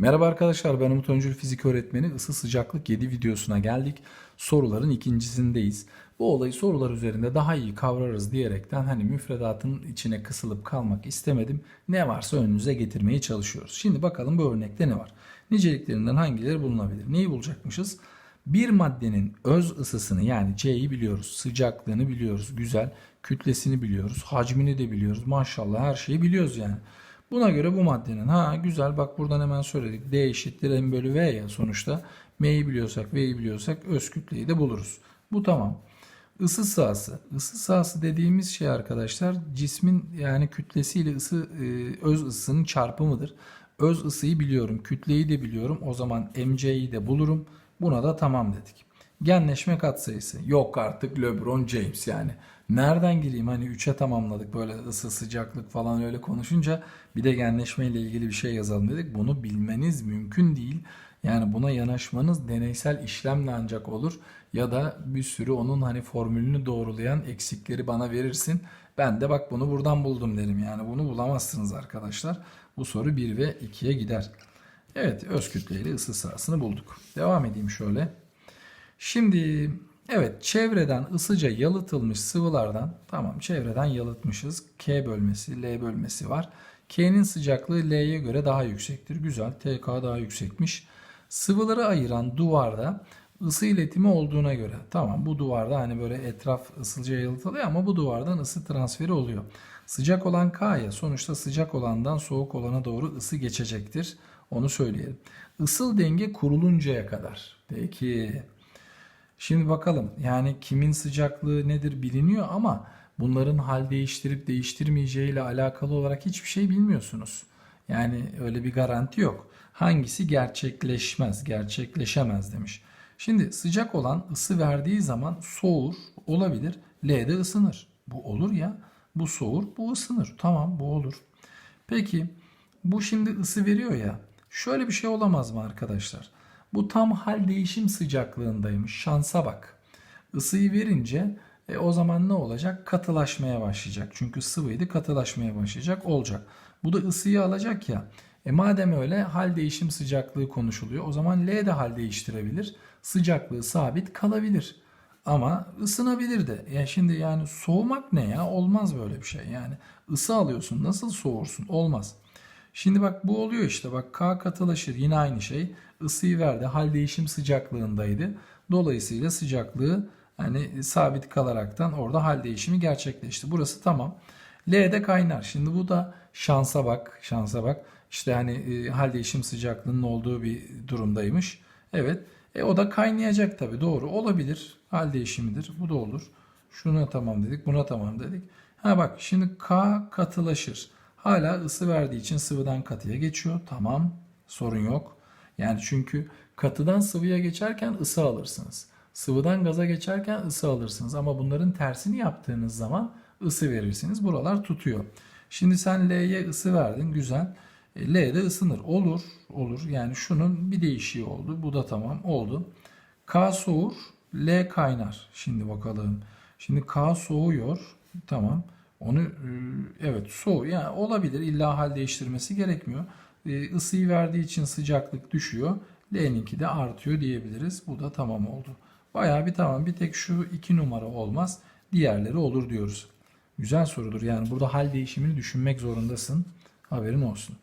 Merhaba arkadaşlar ben Umut Öncül Fizik Öğretmeni Isı Sıcaklık 7 videosuna geldik. Soruların ikincisindeyiz. Bu olayı sorular üzerinde daha iyi kavrarız diyerekten hani müfredatın içine kısılıp kalmak istemedim. Ne varsa önünüze getirmeye çalışıyoruz. Şimdi bakalım bu örnekte ne var? Niceliklerinden hangileri bulunabilir? Neyi bulacakmışız? Bir maddenin öz ısısını yani C'yi biliyoruz, sıcaklığını biliyoruz, güzel, kütlesini biliyoruz, hacmini de biliyoruz. Maşallah her şeyi biliyoruz yani. Buna göre bu maddenin ha güzel bak buradan hemen söyledik. D eşittir M bölü V ya sonuçta. M'yi biliyorsak V'yi biliyorsak öz kütleyi de buluruz. Bu tamam. Isı sahası. Isı sahası dediğimiz şey arkadaşlar cismin yani kütlesiyle ısı e, öz ısının çarpımıdır. Öz ısıyı biliyorum, kütleyi de biliyorum. O zaman MC'yi de bulurum. Buna da tamam dedik. Genleşme katsayısı. Yok artık LeBron James yani. Nereden gireyim hani 3'e tamamladık böyle ısı sıcaklık falan öyle konuşunca bir de genleşme ile ilgili bir şey yazalım dedik. Bunu bilmeniz mümkün değil. Yani buna yanaşmanız deneysel işlemle ancak olur ya da bir sürü onun hani formülünü doğrulayan eksikleri bana verirsin. Ben de bak bunu buradan buldum derim. Yani bunu bulamazsınız arkadaşlar. Bu soru 1 ve 2'ye gider. Evet öz kütleyle ısı sahasını bulduk. Devam edeyim şöyle. Şimdi evet çevreden ısıca yalıtılmış sıvılardan tamam çevreden yalıtmışız. K bölmesi, L bölmesi var. K'nin sıcaklığı L'ye göre daha yüksektir. Güzel. TK daha yüksekmiş. Sıvıları ayıran duvarda ısı iletimi olduğuna göre tamam bu duvarda hani böyle etraf ısıca yalıtılıyor ama bu duvardan ısı transferi oluyor. Sıcak olan K'ya sonuçta sıcak olandan soğuk olana doğru ısı geçecektir. Onu söyleyelim. Isıl denge kuruluncaya kadar. Peki Şimdi bakalım yani kimin sıcaklığı nedir biliniyor ama bunların hal değiştirip değiştirmeyeceği ile alakalı olarak hiçbir şey bilmiyorsunuz. Yani öyle bir garanti yok. Hangisi gerçekleşmez, gerçekleşemez demiş. Şimdi sıcak olan ısı verdiği zaman soğur olabilir. L'de ısınır. Bu olur ya. Bu soğur, bu ısınır. Tamam bu olur. Peki bu şimdi ısı veriyor ya. Şöyle bir şey olamaz mı arkadaşlar? Bu tam hal değişim sıcaklığındaymış. Şansa bak. Isıyı verince e, o zaman ne olacak? Katılaşmaya başlayacak. Çünkü sıvıydı katılaşmaya başlayacak. Olacak. Bu da ısıyı alacak ya. E madem öyle hal değişim sıcaklığı konuşuluyor. O zaman L de hal değiştirebilir. Sıcaklığı sabit kalabilir. Ama ısınabilir de. Ya şimdi yani soğumak ne ya? Olmaz böyle bir şey. Yani ısı alıyorsun. Nasıl soğursun? Olmaz. Şimdi bak bu oluyor işte. Bak K katılaşır. Yine aynı şey. Isıyı verdi. Hal değişim sıcaklığındaydı. Dolayısıyla sıcaklığı hani sabit kalaraktan orada hal değişimi gerçekleşti. Burası tamam. L'de kaynar. Şimdi bu da şansa bak. Şansa bak. İşte hani e, hal değişim sıcaklığının olduğu bir durumdaymış. Evet. E o da kaynayacak tabii. Doğru. Olabilir. Hal değişimidir. Bu da olur. Şuna tamam dedik. Buna tamam dedik. Ha bak şimdi K katılaşır. Hala ısı verdiği için sıvıdan katıya geçiyor. Tamam. Sorun yok. Yani çünkü katıdan sıvıya geçerken ısı alırsınız. Sıvıdan gaza geçerken ısı alırsınız. Ama bunların tersini yaptığınız zaman ısı verirsiniz. Buralar tutuyor. Şimdi sen L'ye ısı verdin. Güzel. E, L de ısınır. Olur. Olur. Yani şunun bir değişiği oldu. Bu da tamam. Oldu. K soğur. L kaynar. Şimdi bakalım. Şimdi K soğuyor. Tamam. Onu e, evet soğuk yani olabilir illa hal değiştirmesi gerekmiyor. E, ısıyı verdiği için sıcaklık düşüyor. L'ninki de artıyor diyebiliriz. Bu da tamam oldu. Bayağı bir tamam. Bir tek şu iki numara olmaz. Diğerleri olur diyoruz. Güzel sorudur. Yani burada hal değişimini düşünmek zorundasın. Haberin olsun.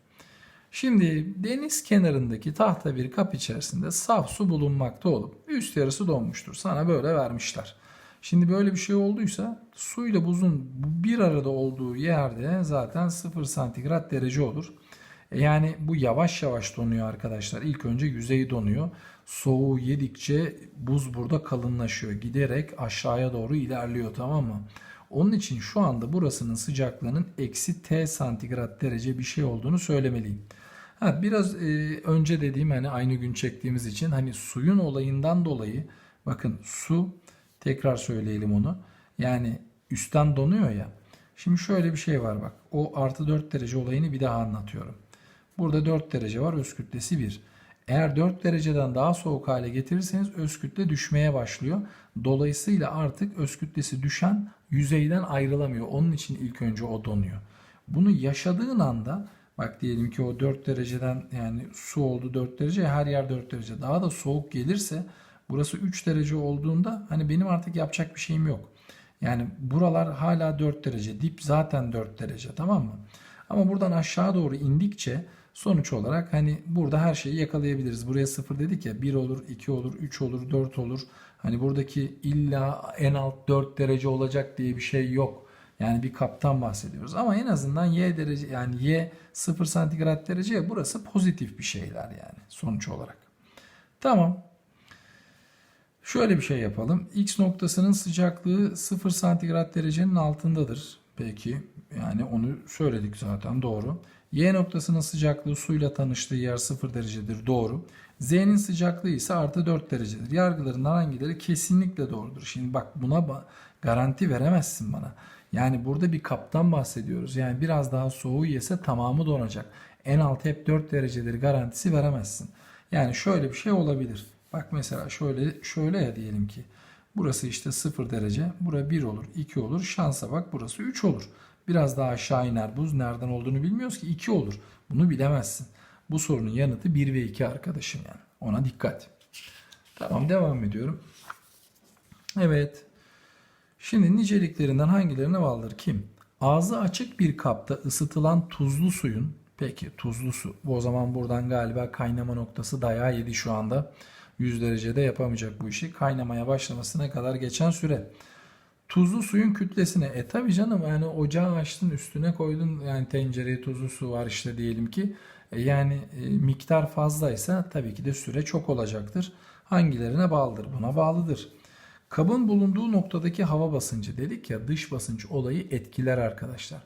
Şimdi deniz kenarındaki tahta bir kap içerisinde saf su bulunmakta olup üst yarısı donmuştur. Sana böyle vermişler. Şimdi böyle bir şey olduysa suyla buzun bir arada olduğu yerde zaten 0 santigrat derece olur. E yani bu yavaş yavaş donuyor arkadaşlar. İlk önce yüzeyi donuyor. Soğuğu yedikçe buz burada kalınlaşıyor. Giderek aşağıya doğru ilerliyor tamam mı? Onun için şu anda burasının sıcaklığının eksi T santigrat derece bir şey olduğunu söylemeliyim. Ha, biraz e, önce dediğim hani aynı gün çektiğimiz için hani suyun olayından dolayı bakın su tekrar söyleyelim onu. Yani üstten donuyor ya. Şimdi şöyle bir şey var bak. O artı 4 derece olayını bir daha anlatıyorum. Burada 4 derece var. Öz kütlesi 1. Eğer 4 dereceden daha soğuk hale getirirseniz öz kütle düşmeye başlıyor. Dolayısıyla artık öz kütlesi düşen yüzeyden ayrılamıyor. Onun için ilk önce o donuyor. Bunu yaşadığın anda Bak diyelim ki o 4 dereceden yani su oldu 4 derece her yer 4 derece. Daha da soğuk gelirse burası 3 derece olduğunda hani benim artık yapacak bir şeyim yok. Yani buralar hala 4 derece. Dip zaten 4 derece tamam mı? Ama buradan aşağı doğru indikçe sonuç olarak hani burada her şeyi yakalayabiliriz. Buraya 0 dedik ya 1 olur, 2 olur, 3 olur, 4 olur. Hani buradaki illa en alt 4 derece olacak diye bir şey yok. Yani bir kaptan bahsediyoruz. Ama en azından y derece yani y 0 santigrat derece burası pozitif bir şeyler yani sonuç olarak. Tamam. Şöyle bir şey yapalım. X noktasının sıcaklığı 0 santigrat derecenin altındadır. Peki yani onu söyledik zaten doğru. Y noktasının sıcaklığı suyla tanıştığı yer 0 derecedir doğru. Z'nin sıcaklığı ise artı 4 derecedir. Yargılarından hangileri kesinlikle doğrudur. Şimdi bak buna garanti veremezsin bana. Yani burada bir kaptan bahsediyoruz. Yani biraz daha soğuğu yese tamamı donacak. En alt hep 4 derecedir garantisi veremezsin. Yani şöyle bir şey olabilir. Bak mesela şöyle şöyle ya diyelim ki. Burası işte 0 derece. Bura 1 olur, 2 olur. Şansa bak burası 3 olur. Biraz daha aşağı iner buz. Nereden olduğunu bilmiyoruz ki 2 olur. Bunu bilemezsin. Bu sorunun yanıtı 1 ve 2 arkadaşım yani. Ona dikkat. Tamam devam ediyorum. Evet. Şimdi niceliklerinden hangilerine bağlıdır? Kim? Ağzı açık bir kapta ısıtılan tuzlu suyun peki tuzlu su. O zaman buradan galiba kaynama noktası dayağı yedi şu anda. 100 derecede yapamayacak bu işi. Kaynamaya başlamasına kadar geçen süre. Tuzlu suyun kütlesine. E tabi canım yani ocağı açtın üstüne koydun yani tencereye tuzlu su var işte diyelim ki. E yani e, miktar fazlaysa tabii ki de süre çok olacaktır. Hangilerine bağlıdır? Buna bağlıdır. Kabın bulunduğu noktadaki hava basıncı dedik ya dış basınç olayı etkiler arkadaşlar.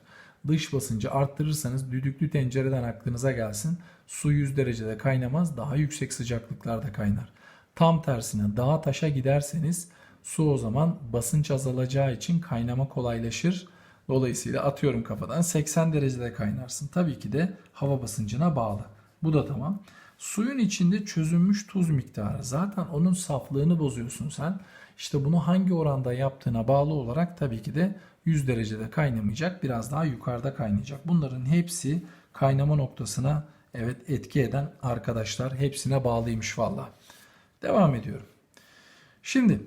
Dış basıncı arttırırsanız düdüklü tencereden aklınıza gelsin. Su 100 derecede kaynamaz daha yüksek sıcaklıklarda kaynar. Tam tersine dağa taşa giderseniz su o zaman basınç azalacağı için kaynama kolaylaşır. Dolayısıyla atıyorum kafadan 80 derecede kaynarsın. Tabii ki de hava basıncına bağlı. Bu da tamam. Suyun içinde çözünmüş tuz miktarı. Zaten onun saflığını bozuyorsun sen. İşte bunu hangi oranda yaptığına bağlı olarak tabii ki de 100 derecede kaynamayacak. Biraz daha yukarıda kaynayacak. Bunların hepsi kaynama noktasına evet etki eden arkadaşlar. Hepsine bağlıymış valla. Devam ediyorum. Şimdi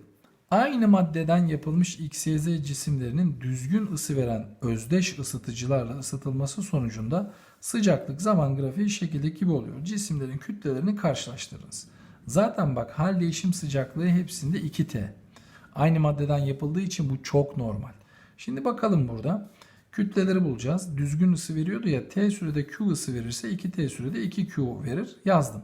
aynı maddeden yapılmış XYZ cisimlerinin düzgün ısı veren özdeş ısıtıcılarla ısıtılması sonucunda sıcaklık zaman grafiği şekildeki gibi oluyor. Cisimlerin kütlelerini karşılaştırınız. Zaten bak hal değişim sıcaklığı hepsinde 2T. Aynı maddeden yapıldığı için bu çok normal. Şimdi bakalım burada. Kütleleri bulacağız. Düzgün ısı veriyordu ya T sürede Q ısı verirse 2T sürede 2Q verir. Yazdım.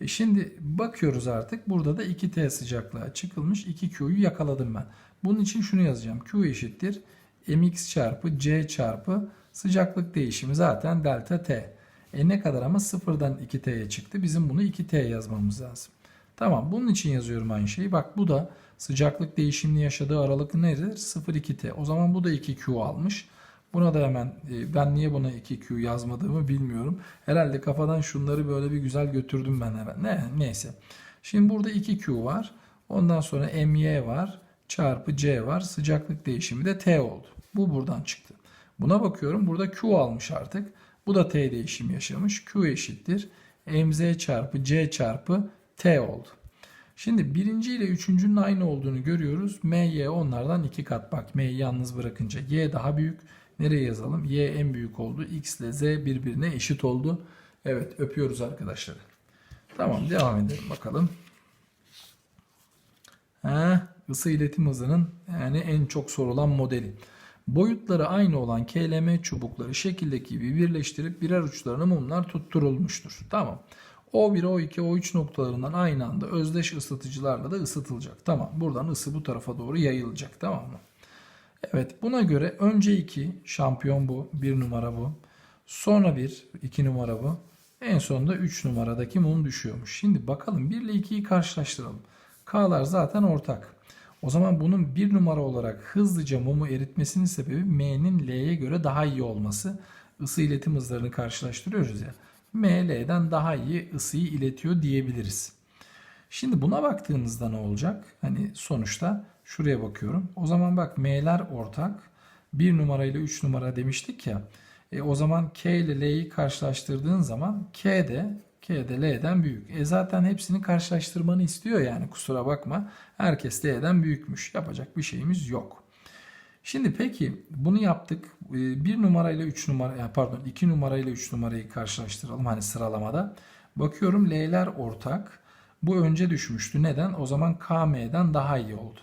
E şimdi bakıyoruz artık. Burada da 2T sıcaklığa çıkılmış 2Q'yu yakaladım ben. Bunun için şunu yazacağım. Q eşittir mx çarpı c çarpı sıcaklık değişimi zaten delta T. E ne kadar ama sıfırdan 2T'ye çıktı. Bizim bunu 2T yazmamız lazım. Tamam bunun için yazıyorum aynı şeyi. Bak bu da sıcaklık değişimini yaşadığı aralık nedir? 0-2T. O zaman bu da 2Q almış. Buna da hemen e, ben niye buna 2Q yazmadığımı bilmiyorum. Herhalde kafadan şunları böyle bir güzel götürdüm ben herhalde. Ne, neyse. Şimdi burada 2Q var. Ondan sonra MY var. Çarpı C var. Sıcaklık değişimi de T oldu. Bu buradan çıktı. Buna bakıyorum. Burada Q almış artık. Bu da T değişimi yaşamış. Q eşittir. MZ çarpı C çarpı T oldu. Şimdi birinci ile üçüncünün aynı olduğunu görüyoruz. MY onlardan iki kat. Bak M'yi yalnız bırakınca Y daha büyük. Nereye yazalım? Y en büyük oldu. X ile Z birbirine eşit oldu. Evet öpüyoruz arkadaşlar. Tamam devam edelim bakalım. Heh, ısı iletim hızının yani en çok sorulan modeli. Boyutları aynı olan KLM çubukları şekildeki gibi birleştirip birer uçlarına mumlar tutturulmuştur. Tamam. O1, O2, O3 noktalarından aynı anda özdeş ısıtıcılarla da ısıtılacak. Tamam. Buradan ısı bu tarafa doğru yayılacak. Tamam mı? Evet. Buna göre önce 2 şampiyon bu. 1 numara bu. Sonra 1, 2 numara bu. En sonunda 3 numaradaki mum düşüyormuş. Şimdi bakalım 1 ile 2'yi karşılaştıralım. K'lar zaten ortak. O zaman bunun bir numara olarak hızlıca mumu eritmesinin sebebi M'nin L'ye göre daha iyi olması. Isı iletim hızlarını karşılaştırıyoruz ya. M, L'den daha iyi ısıyı iletiyor diyebiliriz. Şimdi buna baktığınızda ne olacak? Hani sonuçta şuraya bakıyorum. O zaman bak M'ler ortak. 1 numara ile 3 numara demiştik ya. E, o zaman K ile L'yi karşılaştırdığın zaman K de K de L'den büyük. E zaten hepsini karşılaştırmanı istiyor yani kusura bakma. Herkes L'den büyükmüş. Yapacak bir şeyimiz yok. Şimdi peki bunu yaptık. E, Bir numarayla 3 numara yani pardon 2 numarayla 3 numarayı karşılaştıralım hani sıralamada. Bakıyorum L'ler ortak. Bu önce düşmüştü. Neden? O zaman KM'den daha iyi oldu.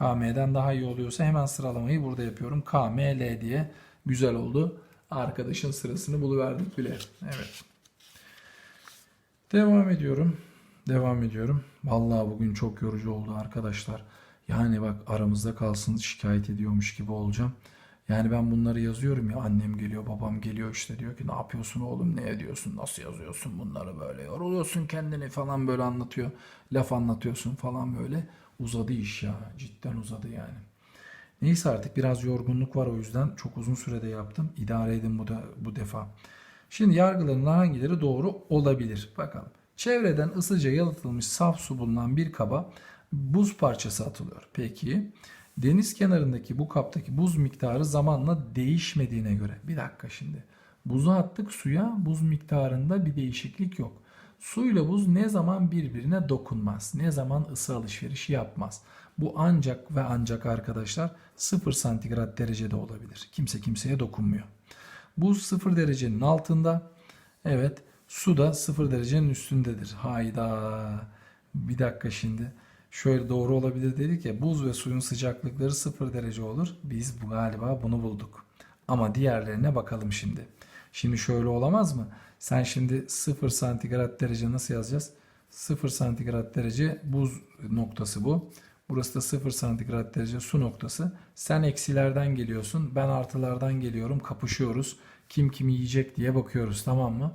KM'den daha iyi oluyorsa hemen sıralamayı burada yapıyorum. KML diye güzel oldu. Arkadaşın sırasını buluverdik bile. Evet. Devam ediyorum. Devam ediyorum. Vallahi bugün çok yorucu oldu arkadaşlar. Yani bak aramızda kalsın şikayet ediyormuş gibi olacağım. Yani ben bunları yazıyorum ya annem geliyor babam geliyor işte diyor ki ne yapıyorsun oğlum ne ediyorsun nasıl yazıyorsun bunları böyle yoruluyorsun kendini falan böyle anlatıyor. Laf anlatıyorsun falan böyle. Uzadı iş ya cidden uzadı yani. Neyse artık biraz yorgunluk var o yüzden çok uzun sürede yaptım. İdare edin bu da bu defa. Şimdi yargıların hangileri doğru olabilir? Bakalım. Çevreden ısıca yalıtılmış saf su bulunan bir kaba buz parçası atılıyor. Peki deniz kenarındaki bu kaptaki buz miktarı zamanla değişmediğine göre. Bir dakika şimdi. Buzu attık suya buz miktarında bir değişiklik yok. Su ile buz ne zaman birbirine dokunmaz. Ne zaman ısı alışverişi yapmaz. Bu ancak ve ancak arkadaşlar 0 santigrat derecede olabilir. Kimse kimseye dokunmuyor. Buz 0 derecenin altında. Evet su da 0 derecenin üstündedir. Hayda. Bir dakika şimdi. Şöyle doğru olabilir dedik ya buz ve suyun sıcaklıkları 0 derece olur. Biz bu galiba bunu bulduk. Ama diğerlerine bakalım şimdi. Şimdi şöyle olamaz mı? Sen şimdi 0 santigrat derece nasıl yazacağız? 0 santigrat derece buz noktası bu. Burası da 0 santigrat derece su noktası. Sen eksilerden geliyorsun. Ben artılardan geliyorum. Kapışıyoruz. Kim kimi yiyecek diye bakıyoruz tamam mı?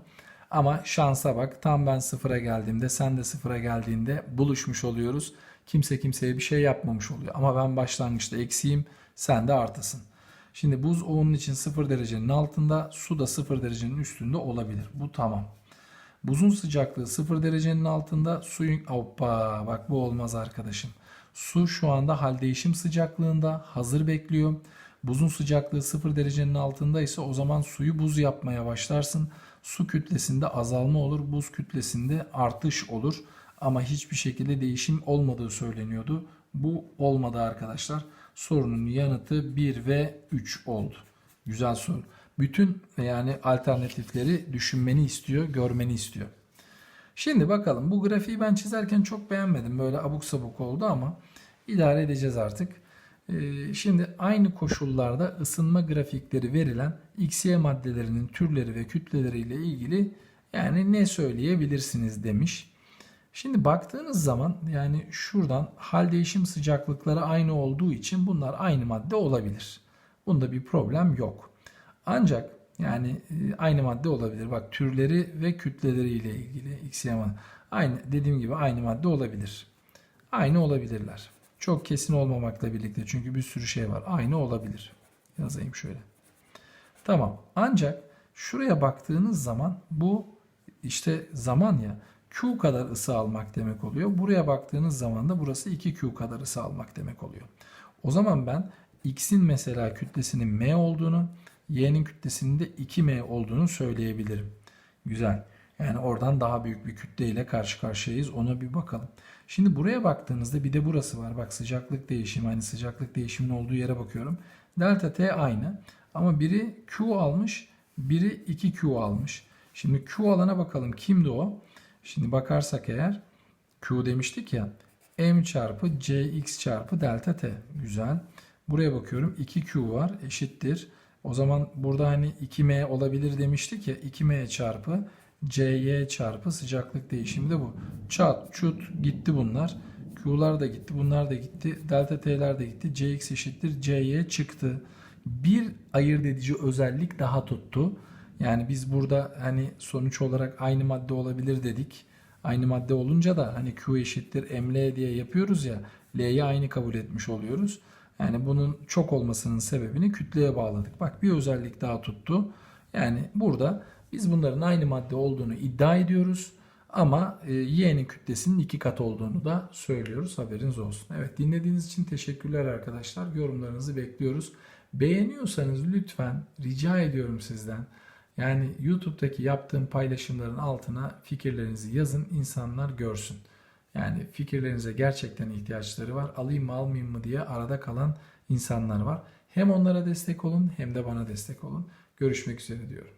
Ama şansa bak. Tam ben sıfıra geldiğimde sen de sıfıra geldiğinde buluşmuş oluyoruz. Kimse kimseye bir şey yapmamış oluyor. Ama ben başlangıçta eksiyim. Sen de artısın. Şimdi buz onun için 0 derecenin altında, su da 0 derecenin üstünde olabilir. Bu tamam. Buzun sıcaklığı 0 derecenin altında, suyun... Hoppa bak bu olmaz arkadaşım. Su şu anda hal değişim sıcaklığında hazır bekliyor. Buzun sıcaklığı 0 derecenin altında ise o zaman suyu buz yapmaya başlarsın. Su kütlesinde azalma olur, buz kütlesinde artış olur. Ama hiçbir şekilde değişim olmadığı söyleniyordu. Bu olmadı arkadaşlar. Sorunun yanıtı 1 ve 3 oldu. Güzel soru. Bütün yani alternatifleri düşünmeni istiyor, görmeni istiyor. Şimdi bakalım bu grafiği ben çizerken çok beğenmedim. Böyle abuk sabuk oldu ama idare edeceğiz artık. Ee, şimdi aynı koşullarda ısınma grafikleri verilen XY maddelerinin türleri ve kütleleriyle ilgili yani ne söyleyebilirsiniz demiş. Şimdi baktığınız zaman yani şuradan hal değişim sıcaklıkları aynı olduğu için bunlar aynı madde olabilir. Bunda bir problem yok. Ancak yani e, aynı madde olabilir. Bak türleri ve kütleleri ile ilgili XY aynı dediğim gibi aynı madde olabilir. Aynı olabilirler. Çok kesin olmamakla birlikte çünkü bir sürü şey var. Aynı olabilir. Yazayım şöyle. Tamam. Ancak şuraya baktığınız zaman bu işte zaman ya Q kadar ısı almak demek oluyor. Buraya baktığınız zaman da burası 2Q kadar ısı almak demek oluyor. O zaman ben X'in mesela kütlesinin M olduğunu, Y'nin kütlesinin de 2M olduğunu söyleyebilirim. Güzel. Yani oradan daha büyük bir kütle ile karşı karşıyayız. Ona bir bakalım. Şimdi buraya baktığınızda bir de burası var. Bak sıcaklık değişimi aynı sıcaklık değişiminin olduğu yere bakıyorum. Delta T aynı. Ama biri Q almış, biri 2Q almış. Şimdi Q alana bakalım. Kimdi o? Şimdi bakarsak eğer Q demiştik ya M çarpı Cx çarpı delta T. Güzel. Buraya bakıyorum 2Q var eşittir. O zaman burada hani 2M olabilir demiştik ya 2M çarpı Cy çarpı sıcaklık değişimi de bu. Çat çut gitti bunlar. Q'lar da gitti. Bunlar da gitti. Delta T'ler de gitti. Cx eşittir Cy çıktı. Bir ayırt edici özellik daha tuttu. Yani biz burada hani sonuç olarak aynı madde olabilir dedik. Aynı madde olunca da hani Q eşittir ML diye yapıyoruz ya. L'yi aynı kabul etmiş oluyoruz. Yani bunun çok olmasının sebebini kütleye bağladık. Bak bir özellik daha tuttu. Yani burada biz bunların aynı madde olduğunu iddia ediyoruz. Ama e, Y'nin kütlesinin iki kat olduğunu da söylüyoruz. Haberiniz olsun. Evet dinlediğiniz için teşekkürler arkadaşlar. Yorumlarınızı bekliyoruz. Beğeniyorsanız lütfen rica ediyorum sizden. Yani YouTube'daki yaptığım paylaşımların altına fikirlerinizi yazın, insanlar görsün. Yani fikirlerinize gerçekten ihtiyaçları var. Alayım mı almayayım mı diye arada kalan insanlar var. Hem onlara destek olun hem de bana destek olun. Görüşmek üzere diyorum.